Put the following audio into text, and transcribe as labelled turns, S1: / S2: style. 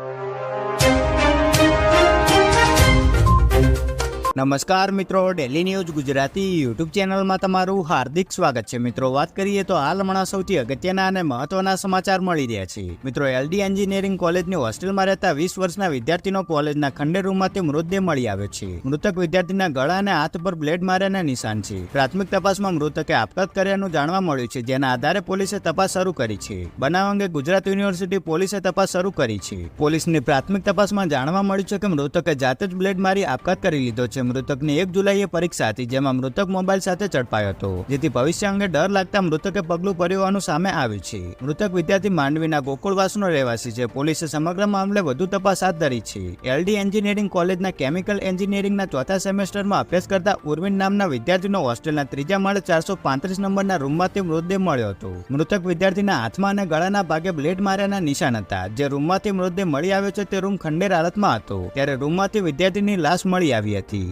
S1: you. નમસ્કાર મિત્રો daily news Gujarati YouTube ચેનલમાં તમારું હાર્દિક સ્વાગત છે. મિત્રો, વાત કરીએ તો હાલ હમણાં સૌથી અગત્યના અને મહત્વના સમાચાર મળી રહ્યા છે. મિત્રો એલડી એન્જિનિયરિંગ કોલેજની હોસ્ટેલમાં રહેતા વીસ વર્ષના વિદ્યાર્થીનો કોલેજના ખંડેર રૂમમાંથી મૃતદેહ મળી આવ્યો છે. મૃતક વિદ્યાર્થીના ગળા અને હાથ પર બ્લેડ માર્યાના નિશાન છે. પ્રાથમિક તપાસમાં મૃતકે આપઘાત કર્યાનું જાણવા મળ્યું છે, જેના આધારે પોલીસે તપાસ શરૂ કરી છે. બનાવ અંગે ગુજરાત યુનિવર્સિટી પોલીસે તપાસ શરૂ કરી છે. પોલીસની પ્રાથમિક તપાસમાં જાણવા મળ્યું છે કે મૃતકે જાતે જ બ્લેડ મારી આપઘાત કરી લીધો છે. મૃતકની એક જુલાઈએ પરીક્ષા હતી, જેમાં મૃતક મોબાઈલ સાથે ઝડપાયો હતો. જેથી ભવિષ્ય અંગે ડર લાગતા મૃતકે પગલું ભર્યું સામે આવ્યું છે. મૃતક વિદ્યાર્થી માંડવીના ગોકુળવાસનો રહેવાસી છે. પોલીસે સમગ્ર મામલે વધુ તપાસ હાથ ધરી છે. એલડી એન્જિનિયરિંગ કોલેજના કેમિકલ એન્જિનિયરિંગના ચોથા સેમેસ્ટરમાં અભ્યાસ કરતા ઉર્વિન નામના વિદ્યાર્થીનો હોસ્ટેલના ત્રીજા માળે ચારસો પાંત્રીસ નંબરના રૂમમાંથી મૃતદેહ મળ્યો હતો. મૃતક વિદ્યાર્થીના હાથમાં અને ગળાના ભાગે બ્લેડ માર્યાના નિશાન હતા. જે રૂમમાંથી મૃતદેહ મળી આવ્યો છે તે રૂમ ખંડેર હાલતમાં હતો. ત્યારે રૂમમાંથી વિદ્યાર્થીની લાશ મળી આવી હતી.